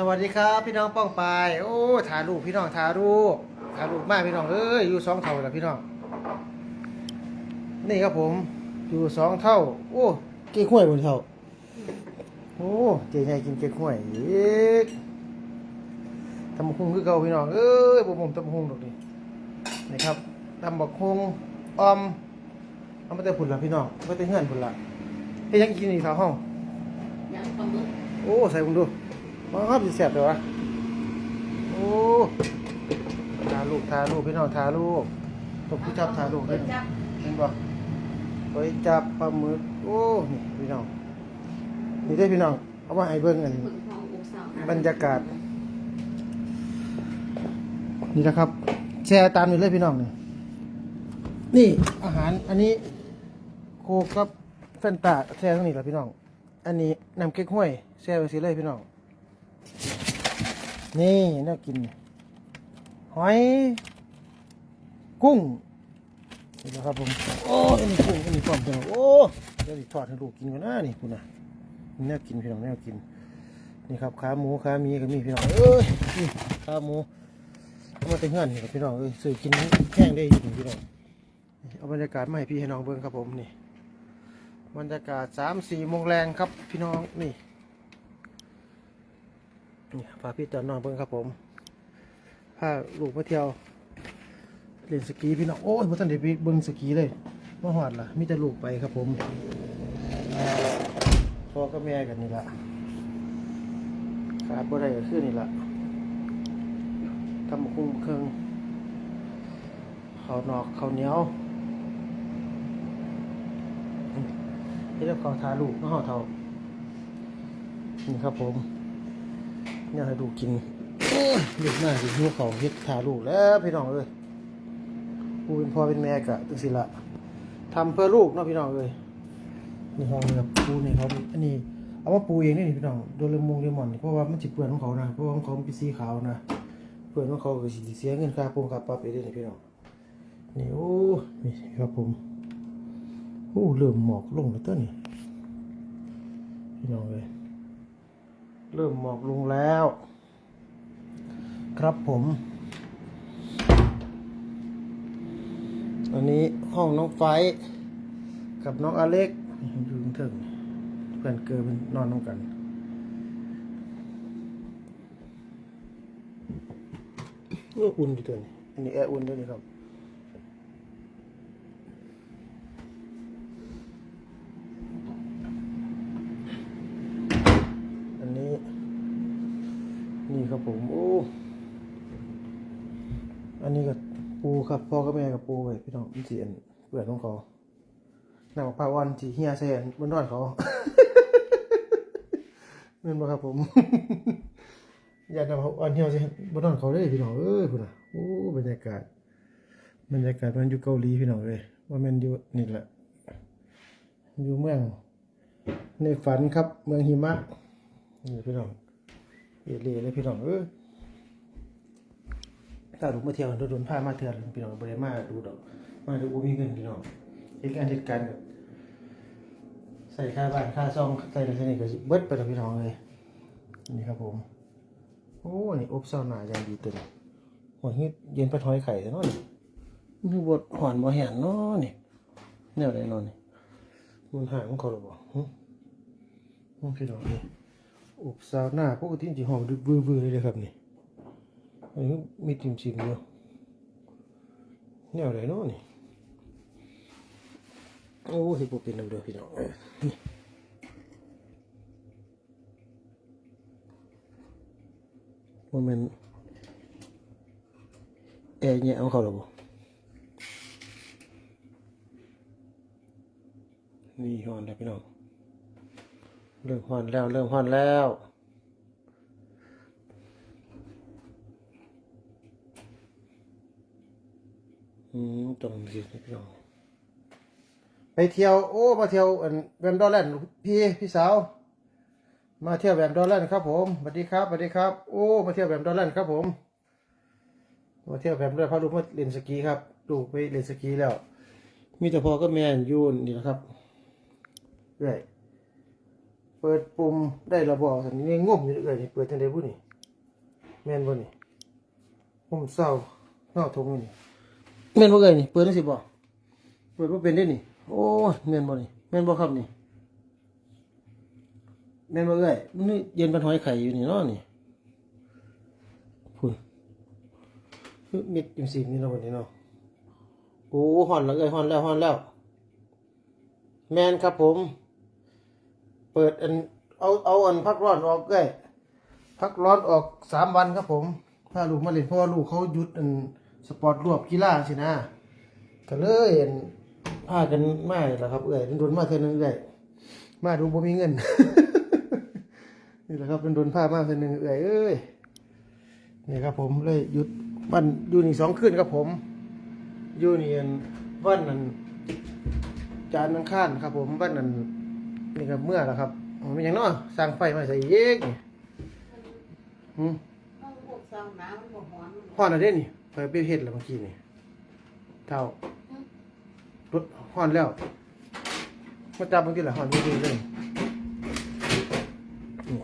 สวัสดีครับ พี่น้องป้องปายโอ้ถ่ายรูปพี่น้องถ่ายรูปถ่ายรูปมากพี่น้องเอ้ยอยู่สองเท่าแล้วพี่น้อง นี่ครับผมอยู่สองเท่า โอ้เก๊กห้วยบนเท่าโอ้เจ๊ใหญ่กินเก๊กห้วยอีกตำบักหุ่งคือเก่าพี่น้องเอ้ยผมผมตำบักหุ่งดอกนี่นี่ครับตำบักหุ่งออมเอามาแต่ผุนละพี่น้องเอามาแต่เฮือนผุนละเฮ้ยยังกินอีกสาวห้องยังปลาหมึกโอ้ใส่ผมดู มาครับสิแสบเลยวะโอ้ทาลูกทาลูกพี่น้องทาลูกตบผู้จับทาลูกเปิเห็ดนจับเห็นบ่ไปจับปลาหมึกโอ้นี่พี่น้องนี่ได้อพี่น้องเอามาให้เบิ่งกันผึ่งทองอกสาวบรรยากาศ นี่นะครับ แชร์ตามนี่เลยพี่น้องนี่นี่อาหารอันนี้โคกกับแฟนตาแชร์ตรงนี้แหละพี่น้อง อันนี้น้ำเก๊กห้วยแชร์ไปสิเลยพี่น้อง นี่น่ากิน หอย กุ้งนี่นะครับผม โอ้อันนี้กุ้งอันนี้ปลอมพี่น้องโอ้เดี๋ยวทอดให้ลูกกินกันนะนี่คุณนะน่ากินพี่น้องน่ากิน นี่ครับขาหมูขามีก็มีพี่น้องเอ้ยนี่ขาหมูเอามาเต็งเงื่อนนี่ครับพี่น้องเอ้ยซื้อกินแห้งได้อยู่พี่น้องเอาบรรยากาศมาให้พี่ให้น้องเบิ่งครับผมนี่บรรยากาศสามสี่โมงแรงครับพี่น้องนี่ นี่พาพี่ตอนนองเบิ่งครับผมพาลูกมาเที่ยวเล่นสกีพี่น้องโอ้ยพ่ทันได้ไปเบิ่งสกีเลยมาหอดล่ะมีแต่ลูกไปครับผมพ่อกับแม่กันนี่ละขาดบ่ได้ก็คือนี่ละทำคุ้งเครื่องเขานอกเขาเหนียวนี่แล้วข้าทาลูกน้องเท่านี่ครับผม เนี่ยให้ดูกินโอ้ยเด็กหน้าสิหิวเขาเฮ็ดทาลูกแล้วพี่น้องเอ้ยกูเป็นพ่อเป็นแม่กะจังสิละทำเพื่อลูกเนาะพี่น้องเอ้ยนี่ห้องนี่ครับปูนี่เขาอันนี้เอามาปูเองนี่พี่น้องโดนเลมงเลมอนเพราะว่ามันจิเปื่อนของเขานะเพราะว่าของเขาเป็นสีขาวนะเปื่อนของเขาก็สิเสียเงินค่าปูค่าปรับไปด้วยนี่พี่น้องนี่โอ้นี่ครับผมโอ้เริ่มหมอกลงแล้วเต้นนี่พี่น้องเลย เริ่มหมอกลงแล้ว ครับผม อันนี้ห้องน้องไฟกับน้องอเล็กอยู่ถึงถึงเพื่อนเกิดเป็นนอนน้ำกันอุ่นอยู่ตัวนี้อันนี้แอร์อุ่นด้วยนี่ครับ อันนี้ นี่ครับผม โอ้ อันนี้ก็ปูครับ พ่อกับแม่กับ ปูไว้พี่น้องมันสีอันเปลือกของเขาหนังปลาวันสีเฮียเซนบนนอนเขาเงินบ่ครับผมอยากนำเอาอันเหี่ยวสิบ่นอนเขาเลยพี่น้องเอ้ยพุ่นน่ะโอ้บรรยากาศบรรยากาศมันอยู่เกาหลีพี่น้องเอ้ยว่าม่นอยู่นี่แหละอยู่เมือง ในฝันครับเมืองหิมะนี่พี่น้องเอเลีเลยพี่น้องเอ้ย ถ้าลูมาเที่ยวโดนๆพามาเทื่อนพี่น้องบ่ได้มาดูดอก มาดูบ่มีเงินพี่น้องเฮ็ดงานเฮ็ดการแบบใส่ค่าบ้านค่าซ่องใส่อะไรนี่ก็เบิดไปแล้วพี่น้องเลยนี่ครับผมโอ้นี่อบเซาวน่าอย่างดีเตัวนี้หัวเฮ็ดเย็นปะทอยไข่ซะเนาะนี่นี่บดหอนบ่แห้งเนาะนี่แนวใดเนาะนี่มันหางของเขาหรือบ่หึโอ้พี่น้องนี่อบเซาวน่าปกติสิหอมดึกบื้อๆเลยครับนี่ อันนี้มีติ่มๆอยู่แนวใดเนาะนี่โอ้สิบ่เป็นนำเด้อพี่น้องเอ้ยนี่บ่แม่นแอร์แยเอาเขาหรอบ่นี่ฮอนแล้วพี่น้องเริ่มฮอนแล้ว เริ่มฮอนแล้ว อืมตรงนี้พี่น้องไปเที่ยวโอ้มาเที่ยวอันแวมดอลแลนด์พี่พี่สาว มาเที่ยวแวมดอลแลนด์ครับผมสวัสดีครับสวัสดีครับ โอ้มาเที่ยวแวมดอลแลนด์ครับผมมาเที่ยวแวมดอลแลนด์พาลูกมาเล่นสกีครับลูกไปเล่นสกีแล้ว มีแต่พอก็แม่อยู่นี่แหละครับเรื่อยฝปิดปุ่มได้ระบอกสันนี่งมอยู่เลยๆเปิดจังไดบุนี่แมนบ่นี่ผมเศร้าเงาทงนี่ แม่นบ่เอ้ยนี่เปิดได้สิบ่เปิดบ่เป็นได้นี่ โอ้แม่นบ่นี่แม่นบ่ครับนี่แม่นบ่เอ้ยมันนี่เย็นเป็นหอยไข่อยู่นี่เนาะนี่พุ่นเม็ดจังซี่นี่เนาะบัดนี้เนาะโอ้ฮ้อนแล้วเอ้ยฮ้อนแล้วฮ้อนแล้ว แม่นครับผม เปิดอันเอาเอาอันพักร้อนออกได้พักร้อนออกสามวันครับผม ถ้าลูกมาเล่นเพราะว่าลูกเขาหยุดอัน สปอร์ตรวบกีฬาสินะก็เลยอันพากันมานี่แหละครับเอ้ยโดนมาเท่านึงเอ้ยมาดูบ่มีเงิน นี่แหละครับเป็นโดนผ้ามาเท่านึงเอ้ยเอ้ยนี่ครับผมเลยหยุดวันอยู่นี่สองคืนครับผมอยู่นี่อันวันนั้นจานทร์อังคารครับ ผมวันนั้นนี่ก็เมื่อแล้วครับอ๋อมันหยังเนาะสร้างไฟมาใส่เยกนี่หืมเอาอกเสาน้ำมันบ่ฮ้อนมันฮ้อนแล้ว เด้นี่ไฟไปเฮ็ดแล้วเมื่อกี้นี่เท่ารถฮ้อนแล้วมาจับบางทีละฮ้อนอยู่ๆเลยนี่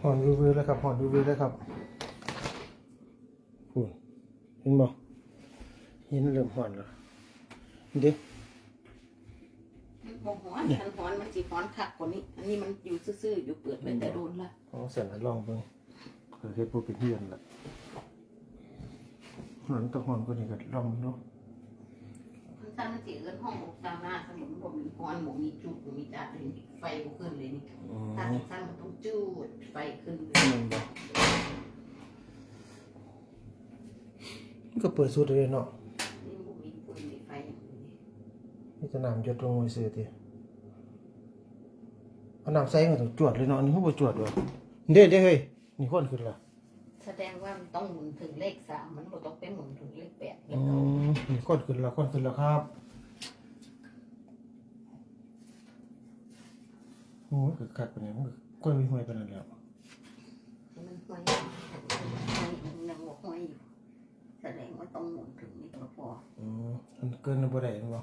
ฮ้อนวิวๆแล้วครับฮ้อนวิวๆแล้วครับพูนเห็นบ่เห็นเริ่มฮ้อนแล้วเด้มันบ่ฮ้ อนคันฮ้อนมันสิฮ้อนคักกว่านี้ อันนี้มันอยู่ซื่อๆอยู่เปิดไว้แต่โดนละอ๋อเสร็จแล้วลองเบิ่งเกิดเฮ็ดบ่เป็นเฮือนละหอนตะหอนก็นี่ก็ลองเนาะมันซั่นมันสิเอิ้นห้องอกเสาหน้าสมุนบ่มีฮ้อนบ่มีจุดบ่มีจัดเลยนี่ไฟบ่ขึ้นเลยนี่อืมถ้าซั่นมันต้องจูดไฟขึ้นเลยมันบ่มันก็เปิดสุดเลยเนาะนี่บ่มีฟืนมีไฟอย่างนี้นี่จะน้ำหยดลงไว้ซื่อติ เอาน้ำใส่ก็ต้องจวดเลยเนาะอันนี้เขาบ่จวดว่ะเด้เด้เฮ้ยนี่คนขึ้นละแสดงว่ามันต้องหมุนถึงเลขสามมันบ่ต้องไปหมุนถึงเลขแปดเลอืขเก้ามนี่คนขึ้นแล้วคนขึ้นแล้วครับโอ้ยคือคักปานนี้มันก็ก้อยห้วยๆปานนั้นแล้วมันห้อยห้อยยังบ่ห้อยอยู่แสดงว่าต้องหมุนถึงนี่ก็พออืมมันเกินบ่ได้แม่นบ่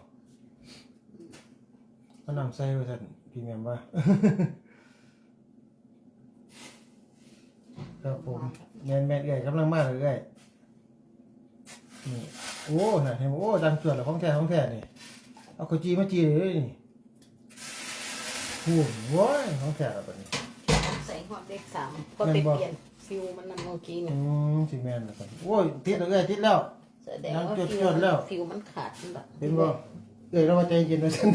เอาน้ำใส่ไว้ซั่น พี่แม่นว่า ครับผมแม่นแม่นเอื้อยกำลังมาเลยเอื้อยนี่โอ้น่ะเห็นบ่โอ้ดังจวดแล้วของแท้ของแท้นี่เอาขจีมาจีเลยนี่โอ้โว้ยของแท้แล้วบัดนี้ใส่หอดเลขสามก็ไปเปลี่ยนฟิวมันนั่นเมื่อกี้อืเนี่ยมสิแม่นแล้วกันโอ้ยติดแล้วเอื้อยติดแล้วแสดงว่ายังฟิจวดๆแล้วฟิวมันขาดนั่นแหละเห็นบ่เอื้อยเรามาใจเย็นว่าซั่น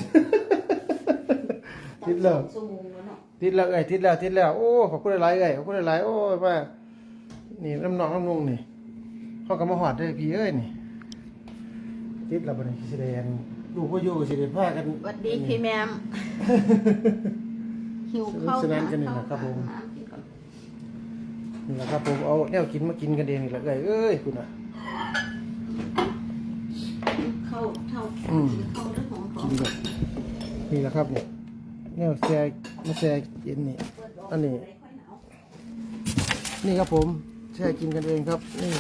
ติดแล้วชั่วโมงแล้วเนาะติดแล้วเอ้ยติดแล้วติดแล้วโอ้ขอบคุณหลายๆเอ้ยขอบคุณหลายๆโอ้ยว่านี่น้ำหนองน้ำนุ่งนี่เขาก็มาหอดได้อพี่เอ้ยนี่ติดแล้วบัดนี้สิได้อันลูกบ่อยู่ก็สิได้พากันสวัสดีพี่แมมหิวข้าวสนุกสนานกันนี่แหละครับผมหาน้ำกินก่อนนี่แหละครับผมเอาแนวกินมากินกันเองนี่แหละเอ้ยเอ้ยคุณน่ะเข้าเท่าอืมเข้าเรื่องของขอกิงนแบบนี่แหละครับนี่แนวแซ่มาแซ่กินนี่อันนี้ นี่ครับผมแช่กินกันเองครับ นี่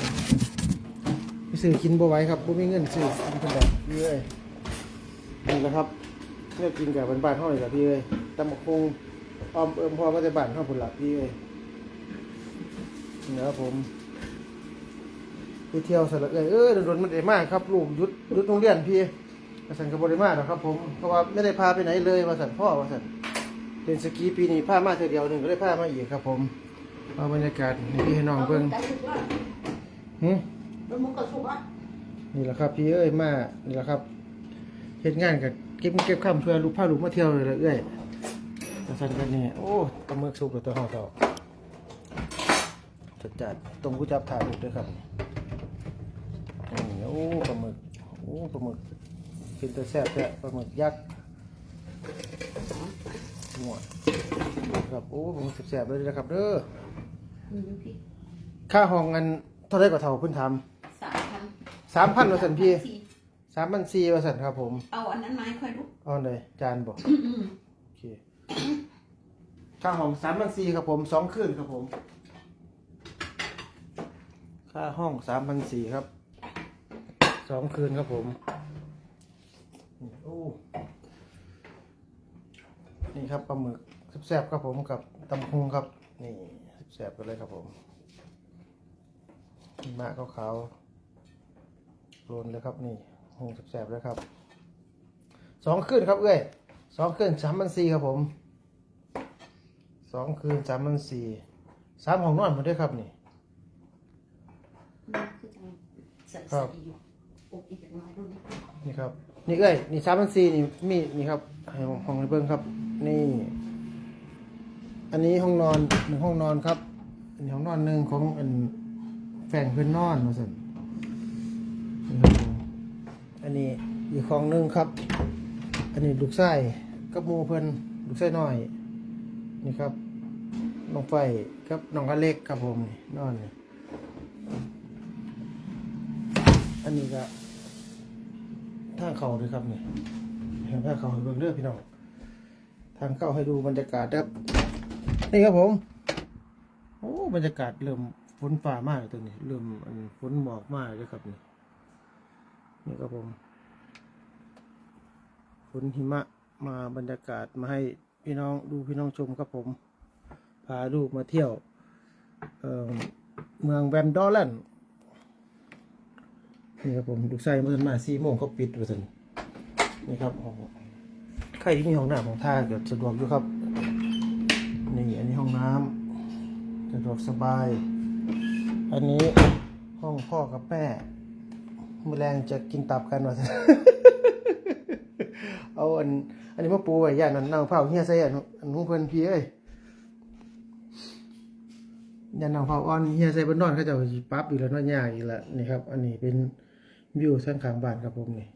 ไปซื้อกินบ่ไหว้ครับบ่มีเงินซื้อกินกันแบบพี่เอ้ยนี่แหละครับเลือกกินกับบ้านๆเฮานี่แหละพี่เอ้ยตำบักคงออมเอิมพอมาแต่บ้านเฮาพุ่นล่ะพี่เอ้ยนี่นะครับผมไปเที่ยวสระเอ้ยเอ้ยโดนมันได้มากครับลูกยุดยุดโรงเรียนพี่สันก็บ่ได้มาหรอครับผมเพราะว่าไม่ได้พาไปไหนเลยว่าสั่นพ่อว่าสั่น เล่นสกีปีนี้พามาเทื่อเดียวหนึ่งก็ได้พามาอีกครับผมเอาบรรยากาศให้พี่ให้น้องเบิ่งหึมุกกระสุกอะนี่แหละครับพี่เอ้ยมานี่แหละครับเฮ็ดงานกับเก็บเก็บข้ามเพื่อลูกพาลูกมาเที่ยวเลยละเอ้ยกระสันกันนี่โอ้ปลาหมึกสุกกับตัวห่อต่อจัดจัดตรงกูจับถ่ายรูปด้วยครับนี่โอ้ปลาหมึกโอ้ปลาหมึกเป็นตัวแซ่บแท้ปลาหมึกยักษ์ หมวดครับโอ้ปลาหมึกแซ่บๆเลยนะครับเด้ออืมพี่ค่าห้องเงินเท่าไรกว่าเท่าเพิ่นทสามพันำสามพันว่าสันพี่สี่สามพันสี่ว่าสันครับผมเอาอันนั้นมาให้ค่อยดูเอาเลยจานบอกโอเคค่าห้องสามพันสี่ครับผมสองคืนครับผม ค่าห้องสามพันสี่ครับสองคืนครับผมโอ้ นี่ครับปลาหมึกแซ่บๆครับผมกับตำคุงครับ นี่แซ่บๆกันเลยครับผมหิมะขาวๆโรนเลยครับนี่หุงแซ่บๆเลยครับสองคืนครับเอ้ยสองคืนสามพันสี่ครับผมสองคืนสามพันสี่สามห้องนอนหมดด้วยครับนี่มันคือจังใส่ครัใส่บอยู่โอ้ยอย่างน้อยดูนี่นี่ครับ นี่เอ้ยนี่สามพันสี่นี่มีนี่ครับให้ห้องให้เบิ้งครับ นี่ อันนี้ห้องนอนหนึ่งห้องนอนครับอันนี้ห้องนอนหนึ่งของอันแฟนเพื่อนนอนมาสินี่ครับผมอันนี้อีกห้องหนึ่งครับ อันนี้ลูกไส้กับมูเพิ่นลูกไส้น้อย นี่ครับน้องไฟกับน้องอเล็กครับผมนี่นอนนี่อันนี้ก็ท่าเขาเลยครับนี่เห็นทาเขาเบิ่งเด้อพี่น้อง ทางเข้าให้ดูบรรยากาศครับ นี่ครับผมโอ้บรรยากาศเริ่มฝนฟ้ามากตัวนี้ เริ่มฝนหมอกมากเลยครับนี่นี่ครับผมฝนหิมะมาบรรยากาศมาให้พี่น้องดูพี่น้องชมครับผม พาลูกมาเที่ยวเเมืองแวมดอลแลนด์นี่ครับผมลูกไส้มื่อมาสี่โมงเขาปิดไปสินนี่ครับห้อง ใครที่มีห้องน้ำของท่าก็สะดวกอยู่ครับ นี่อันนี้ห้องน้ำสะดวกสบาย อันนี้ห้องพ่อกับแม่มือแรงจะกินตับกันวะเอาอัน อันนี้มาปูไว้ย่านนั้นนั่งเผาเฮียใส่อันอันเพิ่นพี่เอ้ยย่านนั่งเผาอ่อนเฮียใส่บนนอนเขาจะปั๊บอีกแล้วนาะยากอีกแล้วนี่ครับ อันนี้เป็นวิวข้งขางบ้านครับผมนี่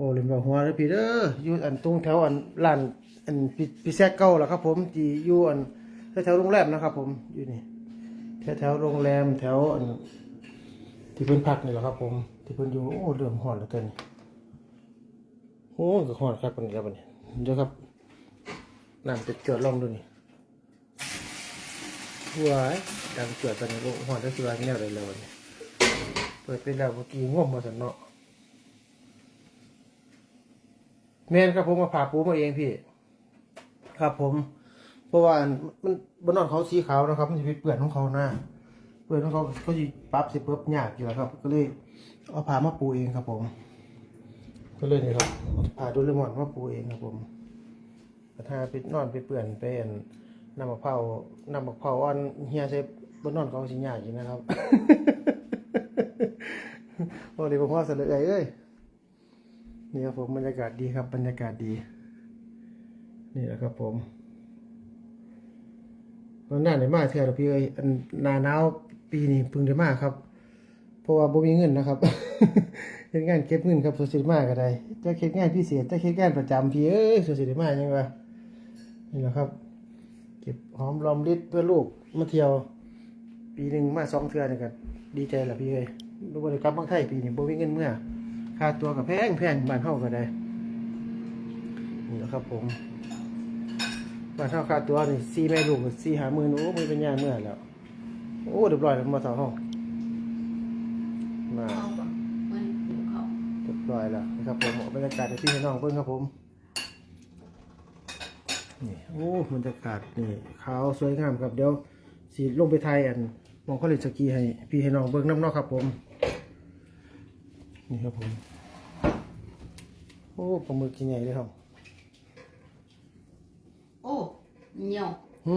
อ้เล่นบ่หัวเด้อพี่เด้ออยู่อันตรงแถวอันร้านอันปิปิแซกเก่าล่ะครับผมที่อยู่อันแถวโรงแรมนะครับ ผมอยู่นี่แถวแถวโรงแรมแถวอันที่เพิ่นพักนี่แหละครับ ผม ที่เพิ่นอยู่โอ้เริ่มฮ้อนแล้วเกินโอ้ก็ฮ้อนครับปานนี้แล้วบัดนี้เดี๋ยวครับน้ำจะเกิดลองดูนี่ว้ายดังเกิดตอนนี้โอ้ฮ้อนได้สว่าแนวใดแล้วบัดนี้เปิดไปแล้วเมื่อกี้ง่วงมาซั่นเนาะ แม่นครับผมมาผ่าปูมาเองพี่ ครับผม เพราะว่ามันบนนอนเขาสีขาวนะครับ มันจะไปเปื่อนของเขาหน้าเปื่อนของเขาเขาจะปรั๊บเสร็จปุ๊บยากอยู่แล้วครับ ก็เลยเอาผ่ามาปูเองครับผม ก็เลยนี่ครับเอาผ่าดูเลมอนมาปูเองครับผมแต่ถ้าไปนอนไปเปื่อนไปอันน้ำมะพร้าวน้ำมะพร้าวอ่อนเฮียใส่บนนอนเขาสิยากอยู่นะครับโอ้เดี๋ยวผมว่าเสลยเอ้ย นี่ครับผมบรรยากาศดีครับบรรยากาศดี นี่แหละครับผมมันน่าได้มากเท่าไหร่พี่เอ้ยนาหนาวปีนี้พิ่งได้มากครับ เพราะว่าบ่มีเงินนะครับเฮ็ดงานเก็บเงินครับสุดสิมากก็ได้จะเฮ็ดงานพิเศษจะเฮ็ดงานประจำพี่เอ้ยสุดสิมากยังวะนี่แหละครับ เก็บหอมรอมริดเพื่อลูกมาเที่ยว ปีหนึ่งมาสองเทื่อนี่ก็ดีใจละพี่เอ้ยดูบริกรรมบางไทยปีนี้บ่มีเงินเมื่อ ค่าตัวกับแพงแพงบ้านเฮาก็ได้นี่แหละครับผมบ้านเฮาค่าตัวนี่สี่แม่ลูกสี่หามื่นโอ้มือเป็นยาเมื่อแล้ว โอ้เรียบร้อยแล้วมาต่อห้องมาเข้าก่อนมันหิวเขาเรียบร้อยแล้วนะครับผมบรรยากาศให้พี่ให้น้องเพิ่งครับผมนี่โอ้บรรยากาศนี่ขาวสวยงามครับเดี๋ยวสีลงไปไทยอันมองเขาเล่นสกีให้พี่ให้น้องเบิ่งน้ำนอกครับผม นี่ครับผม อ้ปลาหมึกกินใหญ่เลยครับโอ้เหนียวหึ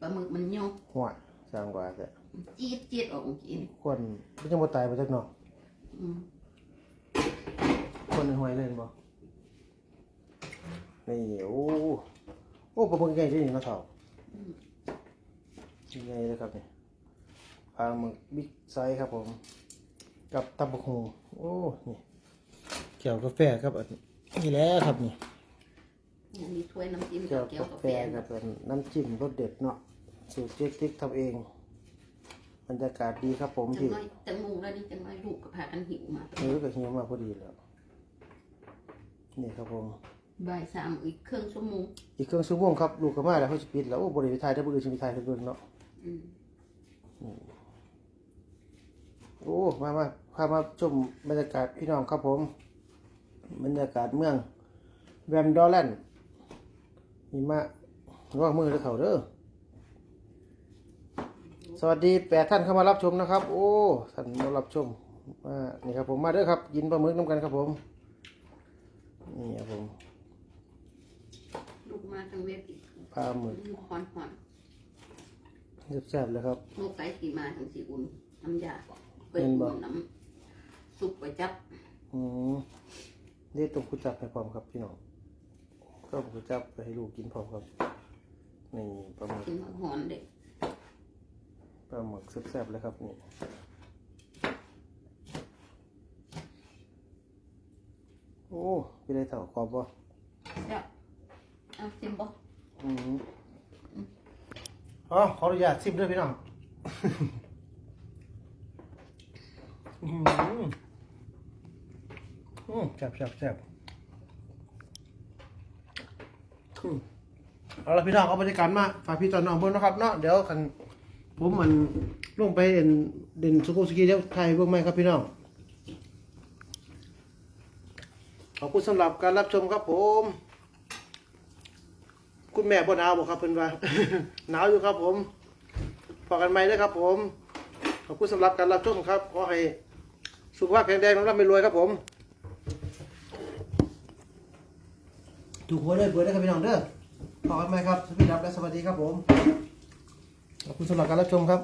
ปลาหมึกมันเหนียวหัวสร้างกว่าแต่จี๊ดจี๊ดออกกินควรไม่จังบ่ตายไปจักหน่ออืมควรในห้วยเล่นบ่นี่โอ้โอ้ปลาหมึกใหญ่ที่นี่เนาะเฒ่าใหญ่เลยครับนี่ปลาหมึกบิ๊กไซส์ครับผม กับตับกหูโอ้นี่ เกี่ยวกาแฟครับอันนี่แหละครับนี่อันนี้ถ้วยน้ำจิ้มเกี่ยวเกี๊ยวกากาแฟแฟกับเป็นน้ำจิ้มรสเด็ดเนาะสูตรเจ๊กติ๊กทำเองบรรยากาศดีครับผมจังพี่น้อยจังมุงแล้วนี่จังน้อยลูกก็พากันหิวมานี่ก็เฮียมาพอดีแล้วนี่ครับผม บ่ายสามอีกครึ่งชั่วโมงอีกเครื่องชั่วโมงครับลูกก็มาแล้วเขาจะปิดแล้วโอ้บริเวณไทยถ้าบุรีจะมีไทยทุกเดือนเนาะอืมโอ้มามาพามาชมบรรยากาศพี่น้องครับผม บรรยากาศเมืองแวมดอลแลนด์หิมะระว่างมือเด้อเขาเด้อสวัสดีแปดท่านเข้ามารับชมนะครับ โอ้ท่านมารับชมมานี่ครับผมมาเด้อครับ กินปลาหมึกน้ำกันครับผม นี่ครับผมลูกมาทางเว็บอีกปลาหมึกหอนหอนแซ่บๆเลยครับลูกไก่สีมาทางสีอุ่นน้ำยาเปิดเห็นบ่อุ่นน้ำสุกไปจับอืม นี่ต้มกุจับให้พร้อมครับพี่น้องต้มกุจับไปให้ลูกกินพร้อมครับนี่ปลาหมึกกินหอนเด็กปลาหมึกแซ่บๆเลยครับนี่โอ้พี่ได้เต่ากรอบป่ะเดี๋ยวเอาซิมบ่อืมอ๋อขออนุญาตซิมด้วยพี่น้อง อืม อืมแซ่บแซ่บแซ่บอืมเอาละพี่น้องเอาบรรยากาศมาฝากพี่ตอนน้องเบิ่งนะครับเนาะเดี๋ยวคันผมมันลงไปเด่นเด่นสุโขสกีเดี๋ยวไทยเบิ่งไหมครับพี่น้องขอบคุณสำหรับการรับชมครับผม คุณแม่บ่หนาวบ่ครับเพิ่นว่า หนาวอยู่ครับผมพอกันใหม่เด้อครับผม ขอบคุณสำหรับการรับชมครับ ขอให้สุขภาพแข็งแรงร่ำรวยครับผม ถูกหัวเลยเปิดได้ครับพี่น้องเด้อขอกันใหม่ครับสวัสดีครับและสวัสดีครับผมขอบคุณสำหรับการรับชมครับ